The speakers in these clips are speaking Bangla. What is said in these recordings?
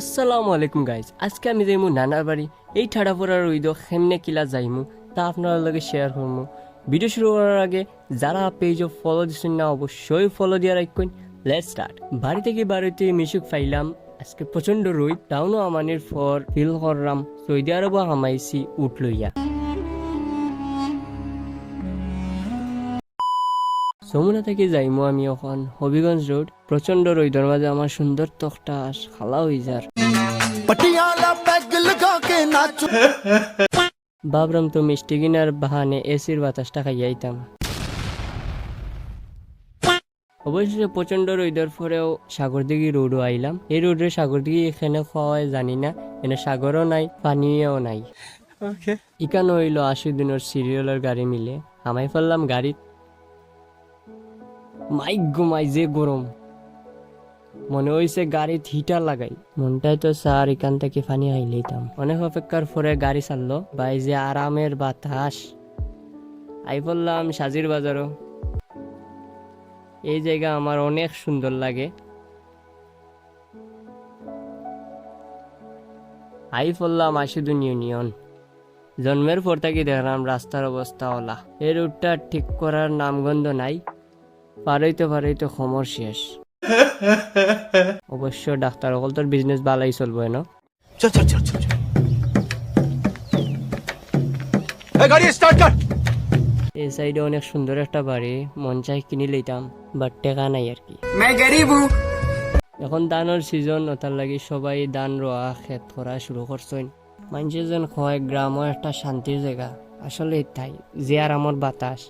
আসসালামু আলাইকুম গাইজ আজকে আমি যাইমু নানার বাড়ি। এই ঠাডা পড়ার উইদ সেমনে কিলা যাইমু, তা আপনার লগে শেয়ার করমু। ভিডিও শুরু করার আগে, যারা পেজ ফলো দিচ্ছেন না, অবশ্যই ফলো দিয়ে রাখবেন। লেট স্টার্ট বাড়ি থেকে বাড়িতে মিশুক ফাইলাম। আজকে প্রচণ্ড রই টাউনও আমানের ফর ফিল করলাম সৌদি আরবও হামাইছি উঠ যমুনা থেকে যাইমো আমি এখন হবিগঞ্জ রোড প্রচণ্ড রোদর মাঝে আমার সুন্দর তখটা খালা হয়ে যার। বাবরাম তো মিষ্টি কিনার বাহানে এসির বাতাসটা খাইয়াইতাম অবশেষে প্রচণ্ড রোদের পরেও সাগরদিঘি রোডও আইলাম। এই রোডে সাগরদিঘি এখানে খাওয়ায় জানি না এনে সাগরও নাই পানীয়ও নাই। ইকানো হইল আশি দিনের সিরিয়ালের গাড়ি মিলে। আমায় ফেললাম গাড়ি মাইক ঘুমাই যে গরম। মনে হইছে গাড়িত হিটার লাগাই। মনটাই তো স্যার এখান থেকে পানি আইলেইতাম। অনেক অপেক্ষার পরে গাড়ি চাললো বাই যে আরামের বাতাস। আই বললাম, সাজির বাজারও। এই জায়গা আমার অনেক সুন্দর লাগে। আই বললাম আশুদুন ইউনিয়ন। জন্মের পর থেকে দেখলাম রাস্তার অবস্থা ওলা এই রুটটা ঠিক করার নামগন্ধ নাই। পারাইতে পারাইতে সমর শেষ। অবশ্য ডাক্তার অকল তোর বিজনেস বালাই চলবো না? এই সাইডে অনেক সুন্দর একটা বাড়ি মন চাই কিনে লইতাম বাট টেকা নাই আর কি। এখন দানের সিজন ওটার লাগি সবাই দান রোয়া খেত করা শুরু করছেন। মানুষের যেন হয় গ্রামও একটা শান্তির জায়গা। আসলে তাই যে আর আমার বাতাস।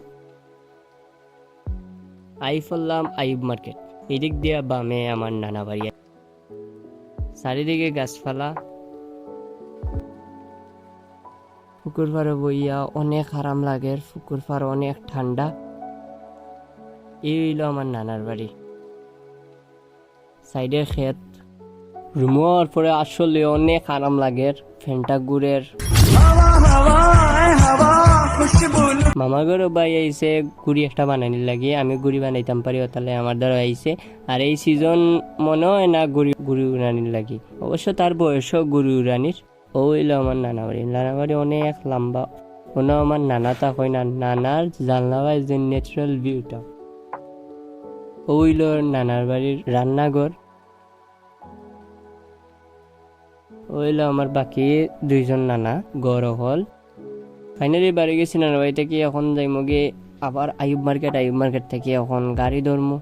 আই ফেললাম আইব মার্কেট। এদিক দিয়া বামে আমার নানা বাড়ি। চারিদিকে গাছপালা। পুকুর পাড়ে বইয়া অনেক আরাম লাগে পুকুর পাড় অনেক ঠান্ডা। এই হইল আমার নানার বাড়ি। সাইডে ক্ষেত। রুমোর পরে আসলে অনেক আরাম লাগে ফ্যানটা গুড়ের। মামা ঘরও বাই আইছে, গুড়ি একটা বানানি লাগে। আমি গুড়ি বানাইতাম পারি তাহলে আমার দ্বারা আইছে। আর এই সিজন মনে হয় না গুড়ি গুড়ি উড়ানির লাগি। অবশ্য তার বয়সও গুড়ি উড়ানির। ও হইল আমার নানা বাড়ি নানা বাড়ি অনেক লম্বা। কোনো আমার নানা তা হয় না। নানার জানলা বাই যে ন্যাচারাল ভিউটা ও হইল নানার বাড়ির রান্নাঘর। ও হইল আমার বাকি দুইজন নানা গড় হল ফাইনালি বাড়ি গেছি নানা বাড়ি থেকে এখন যাইমো গিয়ে আবার আয়ুব মার্কেট আয়ুব মার্কেট থেকে এখন গাড়ি ধরমু।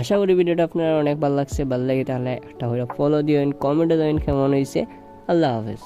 আশা করি ভিডিওটা আপনার অনেক ভালো লাগছে, ভালো লাগে তাহলে একটা হইয়া ফলো দিবেন কমেন্টে দেবেন কেমন হয়েছে আল্লাহ হাফেজ।